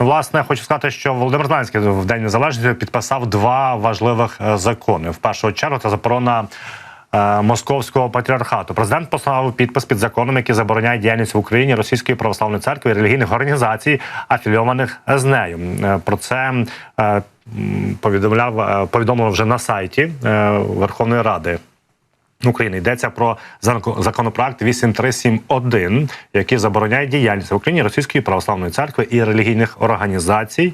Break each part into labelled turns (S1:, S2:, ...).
S1: Власне, хочу сказати, що Володимир Зеленський в День Незалежності підписав два важливих е, закони. В першу чергу це заборона е, московського патріархату. Президент поставив підпис під законом, який забороняє діяльність в Україні Російської православної церкви і релігійних організацій, афільованих з нею. Е, Про це повідомляв повідомлено вже на сайті Верховної Ради. України йдеться про законопроект 8371, який забороняє діяльність в Україні Російської православної церкви і релігійних організацій,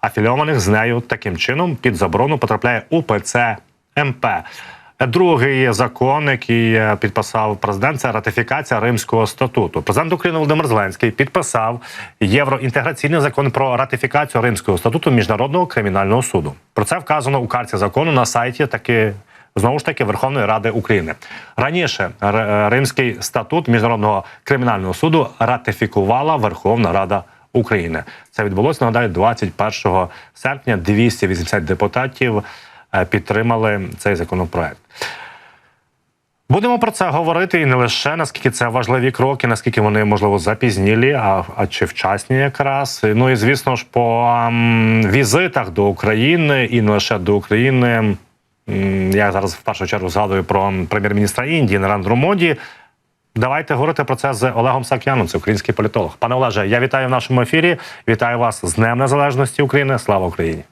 S1: афільованих з нею таким чином під заборону потрапляє УПЦ МП. Другий закон, який е, підписав президент, це ратифікація Римського статуту. Президент України Володимир Зеленський підписав євроінтеграційний закон про ратифікацію Римського статуту міжнародного кримінального суду. Про це вказано у карті закону на сайті таки знову ж таки Верховної Ради України. Раніше е, Римський статут міжнародного кримінального суду ратифікувала Верховна Рада України. Це відбулося нагадаю 21 серпня. 280 депутатів е, підтримали цей законопроект. Будемо про це говорити і не лише наскільки це важливі кроки, наскільки вони можливо запізнілі, а, а чи вчасні якраз. Ну і звісно ж, по м, візитах до України і не лише до України. Я зараз в першу чергу згадую про прем'єр-міністра Індії Нарандру Моді. Давайте говорити про це з Олегом Сакяном, це український політолог. Пане Олеже, я вітаю в нашому ефірі. Вітаю вас з Днем Незалежності України. Слава Україні!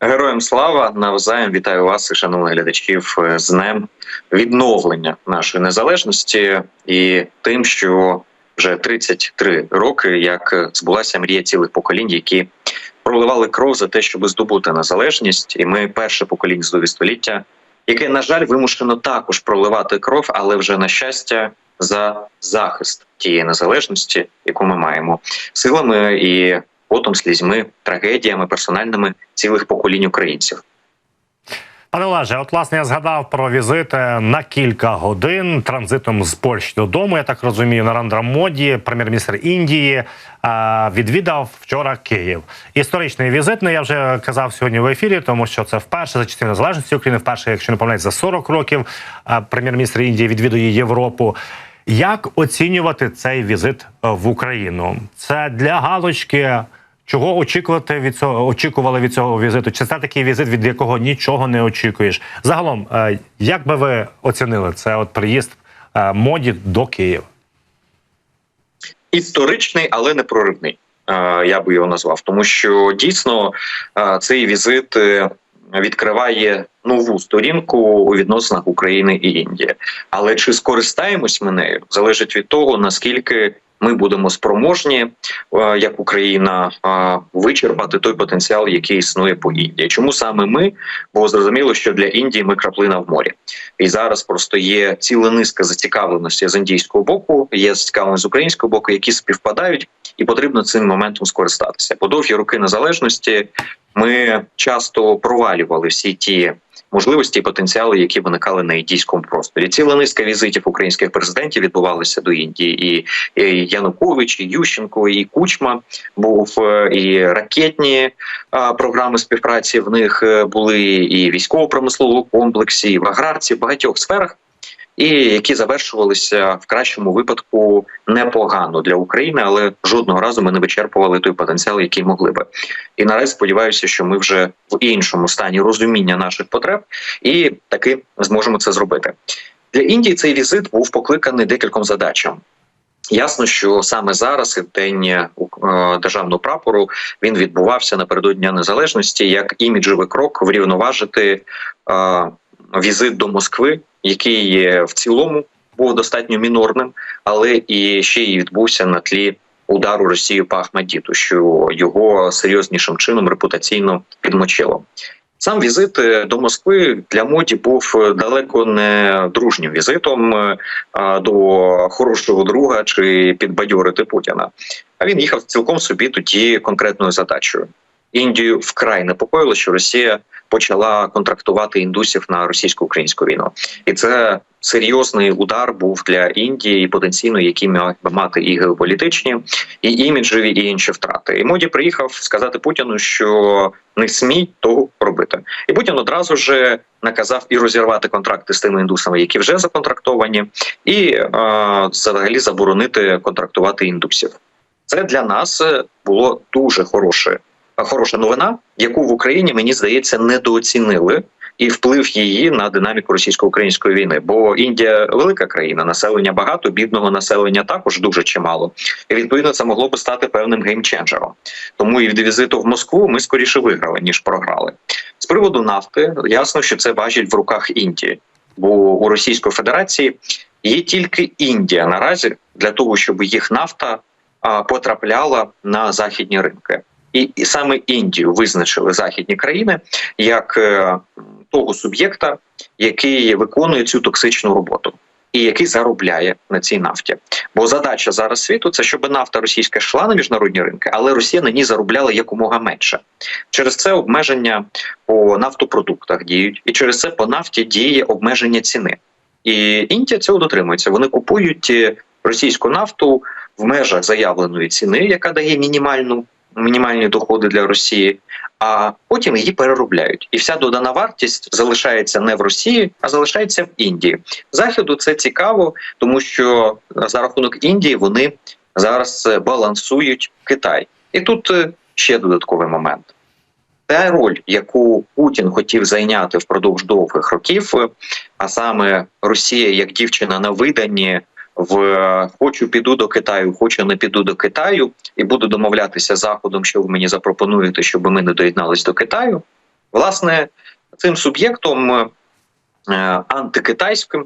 S2: Героям слава навзаєм вітаю вас і шановних глядачів е, з днем відновлення нашої незалежності і тим, що вже 33 роки, як збулася мрія цілих поколінь, які проливали кров за те, щоб здобути незалежність, і ми перше покоління здові століття, яке на жаль вимушено також проливати кров, але вже на щастя за захист тієї незалежності, яку ми маємо силами і потом слізьми, трагедіями персональними цілих поколінь українців.
S1: Пане Олеже, от власне я згадав про візит на кілька годин транзитом з Польщі додому. Я так розумію, Нарандра Моді, прем'єр-міністр Індії, відвідав вчора Київ. Історичний візит. Ну я вже казав сьогодні в ефірі, тому що це вперше за часів незалежності України, вперше, якщо не помиляюсь, за 40 років прем'єр-міністр Індії відвідує Європу. Як оцінювати цей візит в Україну? Це для галочки. Чого очікувати від цього очікували від цього візиту? Чи це такий візит, від якого нічого не очікуєш? Загалом, е, як би ви оцінили це от приїзд е, моді до Києва?
S2: історичний, але не проривний. е, Я би його назвав, тому що дійсно цей візит відкриває нову сторінку у відносинах України і Індії. Але чи скористаємось ми нею, залежить від того наскільки ми будемо спроможні, е, як Україна, е, вичерпати той потенціал, який існує по Індії. Чому саме ми? Бо зрозуміло, що для Індії ми краплина в морі, і зараз просто є ціла низка зацікавленості з індійського боку, є зацікавленість з українського боку, які співпадають, і потрібно цим моментом скористатися. По довгі роки незалежності ми часто провалювали всі ті можливості і потенціали, які виникали на індійському просторі. Ціла низка візитів українських президентів відбувалися до Індії, і, Янукович, і Ющенко, і Кучма був е, і ракетні програми співпраці. В них е, були і військово-промисловому комплексі, і в аграрці, в багатьох сферах. І які завершувалися в кращому випадку непогано для України, але жодного разу ми не вичерпували той потенціал, який могли би. І наразі сподіваюся, що ми вже в іншому стані розуміння наших потреб і таки зможемо це зробити. Для Індії цей візит був покликаний декільком задачам. Ясно, що саме зараз, і в день е, державного прапору, він відбувався напередодні Дня незалежності як іміджевий крок врівноважити е, візит до Москви, який в цілому був достатньо мінорним, але і ще й відбувся на тлі удару Росії по Ахмадіту, що його серйознішим чином репутаційно підмочило. Сам візит е, до Москви для моді був е, далеко не дружнім візитом е, до хорошого друга чи підбадьорити Путіна. А він їхав цілком собі тоді конкретною задачею. Індію вкрай непокоїло, що Росія почала контрактувати індусів на російсько-українську війну, і це серйозний удар був для Індії, і потенційно, які мав мати і геополітичні, і іміджеві, і інші втрати. І моді приїхав сказати Путіну, що не смій того робити. І Путін одразу ж наказав і розірвати контракти з тими індусами, які вже законтрактовані, і е, взагалі заборонити контрактувати індусів. Це для нас було дуже хороше, хороша новина, яку в Україні мені здається недооцінили. І вплив її на динаміку російсько-української війни, бо Індія велика країна, населення багато, бідного населення також дуже чимало. І відповідно це могло би стати певним геймченджером. Тому і від візиту в Москву ми скоріше виграли ніж програли. З приводу нафти ясно, що це важіль в руках Індії, бо у Російської Федерації є тільки Індія наразі для того, щоб їх нафта потрапляла на західні ринки. І, саме Індію визначили західні країни як е, того суб'єкта, який виконує цю токсичну роботу. І який заробляє на цій нафті, бо задача зараз світу це щоб нафта російська йшла на міжнародні ринки, але Росія на ній заробляла якомога менше. Через це обмеження по нафтопродуктах діють, і через це по нафті діє обмеження ціни. І Індія цього дотримується. Вони купують е, російську нафту в межах заявленої ціни, яка дає мінімальну мінімальні доходи для Росії, а потім її переробляють. І вся додана вартість залишається не в Росії, а залишається в Індії. Заходу це цікаво, тому що за рахунок Індії вони зараз е, балансують Китай. І тут е, ще додатковий момент. Та роль, яку Путін хотів зайняти впродовж довгих років, е, а саме Росія як дівчина на виданні в хочу піду до Китаю, хочу не піду до Китаю, і буду домовлятися з заходом, що ви мені запропонуєте, щоб ми не доєднались до Китаю. Власне, цим суб'єктом е, антикитайським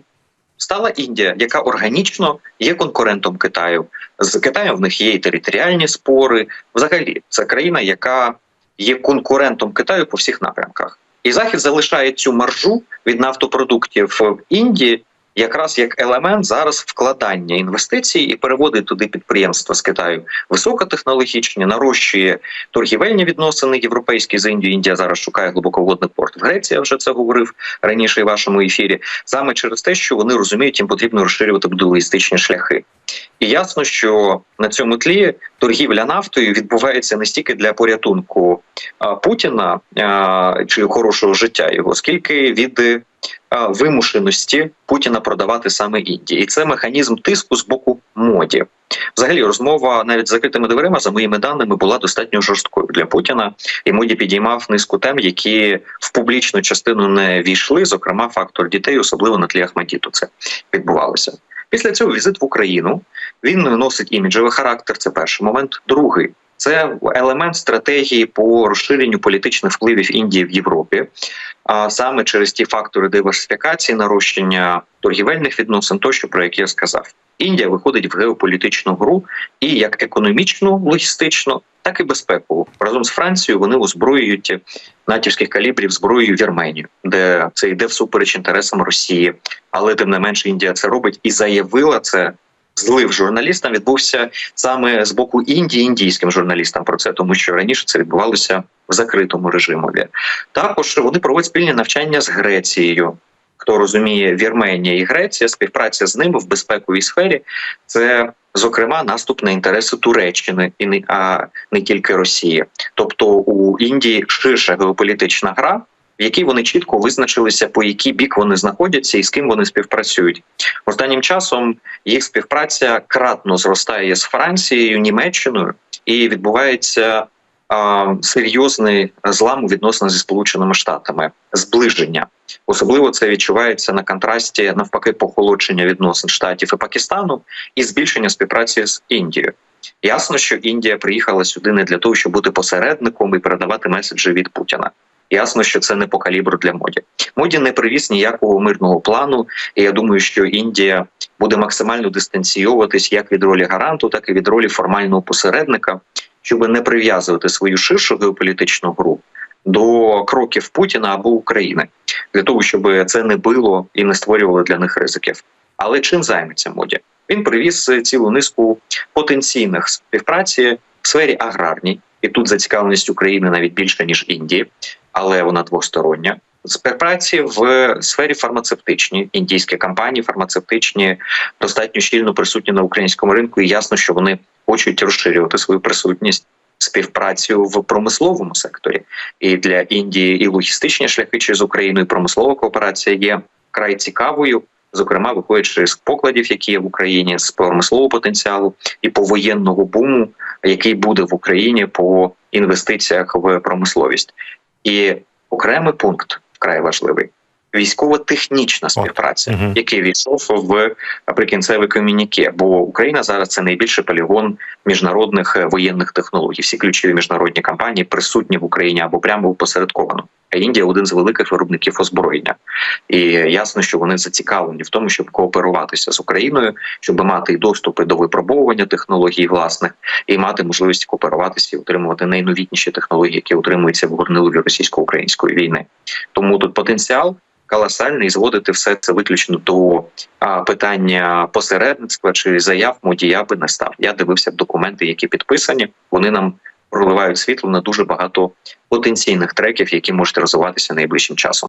S2: стала Індія, яка органічно є конкурентом Китаю. З Китаєм в них є і територіальні спори. Взагалі, це країна, яка є конкурентом Китаю по всіх напрямках. І Захід залишає цю маржу від нафтопродуктів в Індії якраз як елемент зараз вкладання інвестицій і переводить туди підприємства з Китаю високотехнологічні, нарощує торгівельні відносини європейські з Індією. Індія зараз шукає глибоководний порт в Греції. Вже це говорив раніше в вашому ефірі. Саме через те, що вони розуміють, їм потрібно розширювати логістичні шляхи. І ясно, що на цьому тлі торгівля нафтою відбувається не стільки для порятунку Путіна чи хорошого життя його, скільки від вимушеності Путіна продавати саме Індії, і це механізм тиску з боку моді. Взагалі, розмова навіть з закритими дверима, за моїми даними, була достатньо жорсткою для Путіна, і моді підіймав низку тем, які в публічну частину не війшли. Зокрема, фактор дітей, особливо на тлі Ахмадіту, це відбувалося. Після цього візит в Україну він носить іміджевий характер. Це перший момент. Другий це елемент стратегії по розширенню політичних впливів Індії в Європі, а саме через ті фактори диверсифікації, нарощення торгівельних відносин, тощо про які я сказав. Індія виходить в геополітичну гру і як економічну, логістичну, так і безпекову. Разом з Францією вони озброюють натівських калібрів зброєю Вірменію, де це йде всупереч інтересам Росії. Але тим не менше Індія це робить і заявила це. Злив журналістам відбувся саме з боку Індії, індійським журналістам про це, тому що раніше це відбувалося в закритому режимові. Також вони проводять спільні навчання з Грецією. Хто розуміє Вірменія і Греція, співпраця з ними в безпековій сфері це зокрема наступ на інтереси Туреччини і не а не тільки Росії. Тобто у Індії ширша геополітична гра, в якій вони чітко визначилися, по який бік вони знаходяться і з ким вони співпрацюють. Останнім часом їх співпраця кратно зростає з Францією, Німеччиною, і відбувається серйозний злам у відносинах зі сполученими штатами, зближення. Особливо це відчувається на контрасті навпаки похолодження відносин штатів і Пакистану і збільшення співпраці з Індією. Ясно, що Індія приїхала сюди не для того, щоб бути посередником і передавати меседжі від Путіна. Ясно, що це не по калібру для моді. Моді не привіз ніякого мирного плану, і я думаю, що Індія буде максимально дистанційовуватись як від ролі гаранту, так і від ролі формального посередника, щоб не прив'язувати свою ширшу геополітичну гру до кроків Путіна або України для того, щоб це не било і не створювало для них ризиків. Але чим займеться моді? Він привіз цілу низку потенційних співпраці в сфері аграрній, і тут зацікавленість України навіть більше ніж Індії, але вона двостороння. Співпраці в сфері фармацевтичній індійські компанії фармацевтичні достатньо щільно присутні на українському ринку, і ясно, що вони хочуть розширювати свою присутність співпрацю в промисловому секторі. І для Індії і логістичні шляхи через Україну, і промислова кооперація є край цікавою. зокрема виходячи з покладів, які є в Україні, з промислового потенціалу і по воєнного буму, який буде в Україні по інвестиціях в промисловість. І окремий пункт вкрай важливий. Військово-технічна співпраця,
S1: мгм.
S2: який війшов в прикінцеве комюніке, бо Україна зараз це найбільший полігон міжнародних е, воєнних технологій. Всі ключові міжнародні компанії присутні в Україні або прямо опосередковано. А Індія один з великих виробників озброєння, і ясно, що вони зацікавлені в тому, щоб кооперуватися з Україною, щоб мати і доступи до випробовування технологій власних, і мати можливість кооперуватися і отримувати найновітніші технології, які утримуються в горнилові російсько-української війни. Тому тут потенціал колосальний зводити все це виключно до а, питання посередництва чи заяв моді я би не став. Я дивився документи, які підписані. Вони нам проливають світло на дуже багато потенційних треків, які можуть розвиватися найближчим часом.